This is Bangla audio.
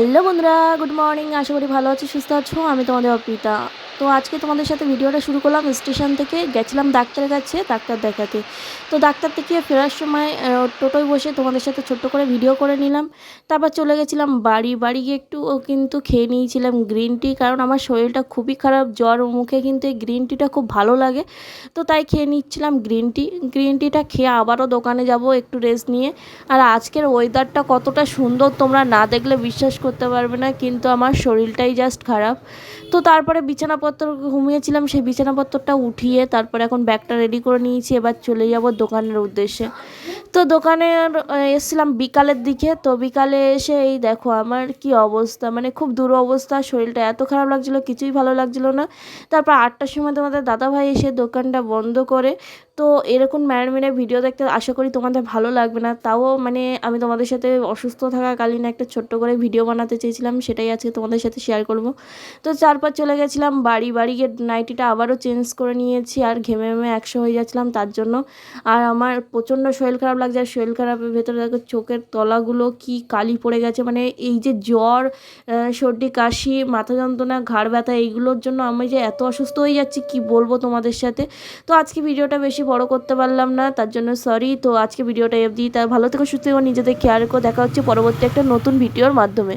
হ্যালো বন্ধুরা গুড মর্নিং। আশা করি ভালো আছো সুস্থ আছো। আমি তোমাদের অর্পিতা তো আজকে তোমাদের সাথে ভিডিওটা শুরু করলাম। স্টেশন থেকে গেছিলাম ডাক্তারের কাছে, ডাক্তার দেখাতে। তো ডাক্তার থেকে ফেরার সময় টোটোয় বসে তোমাদের সাথে ছোট্ট করে ভিডিও করে নিলাম। তারপর চলে গেছিলাম বাড়ি। বাড়ি গিয়ে একটু কিন্তু খেয়ে নিয়েছিলাম গ্রিন টি, কারণ আমার শরীরটা খুবই খারাপ, জ্বর মুখে কিন্তু এই গ্রিন টিটা খুব ভালো লাগে। তো তাই খেয়ে নিচ্ছিলাম গ্রিন টি। গ্রিন টিটা খেয়ে আবারও দোকানে যাব একটু রেস্ট নিয়ে। আর আজকের ওয়েদারটা কতটা সুন্দর তোমরা না দেখলে বিশ্বাস করতে পারবে না, কিন্তু আমার শরীরটাই জাস্ট খারাপ। তো তারপরে বিছানাপত্র ঘুমিয়েছিলাম, সেই বিছানাপত্রটা উঠিয়ে তারপর এখন ব্যাগটা রেডি করে নিয়েছি, এবার চলে যাব দোকানের উদ্দেশ্যে। তো দোকানে এসেছিলাম বিকালের দিকে, তো বিকালে এসে এই দেখো আমার কি অবস্থা মানে খুব দূর অবস্থা শরীরটা এত খারাপ লাগছিল, কিছুই ভালো লাগছিল না। তারপর আটটার সময় তোমাদের দাদাভাই এসে দোকানটা বন্ধ করে তো এরকম ম্যারমেরে ভিডিও দেখতে আশা করি তোমাদের ভালো লাগবে না। তাও মানে আমি তোমাদের সাথে অসুস্থ থাকাকালীন একটা ছোট্ট করে ভিডিও বানাতে চেয়েছিলাম, সেটাই আজকে তোমাদের সাথে শেয়ার করব। তো চারপার চলে গেছিলাম, বাড়ি বাড়ি গিয়ে নাইটিটা আবারও চেঞ্জ করে নিয়েছি, আর ঘেমে ঘেমে একশো হয়ে যাচ্ছিলাম তার জন্য। আর আমার প্রচণ্ড শরীর খারাপ লাগছে, আর শরীর খারাপের ভেতরে দেখো চোখের তলাগুলো কি কালি পড়ে গেছে মানে এই যে জ্বর সর্দি, কাশি, মাথা যন্ত্রণা, ঘাড় ব্যথা, এইগুলোর জন্য আমি যে এত অসুস্থ হয়ে যাচ্ছি, কি বলব তোমাদের সাথে? তো আজকে ভিডিওটা বেশি বড় করতে পারলাম না, তার জন্য সরি তো আজকে ভিডিওটা অবধি। তা ভালো থেকো, সুস্থ থেকো, নিজেদের খেয়াল রেখো। দেখা হচ্ছে পরবর্তী একটা নতুন ভিডিওর মাধ্যমে।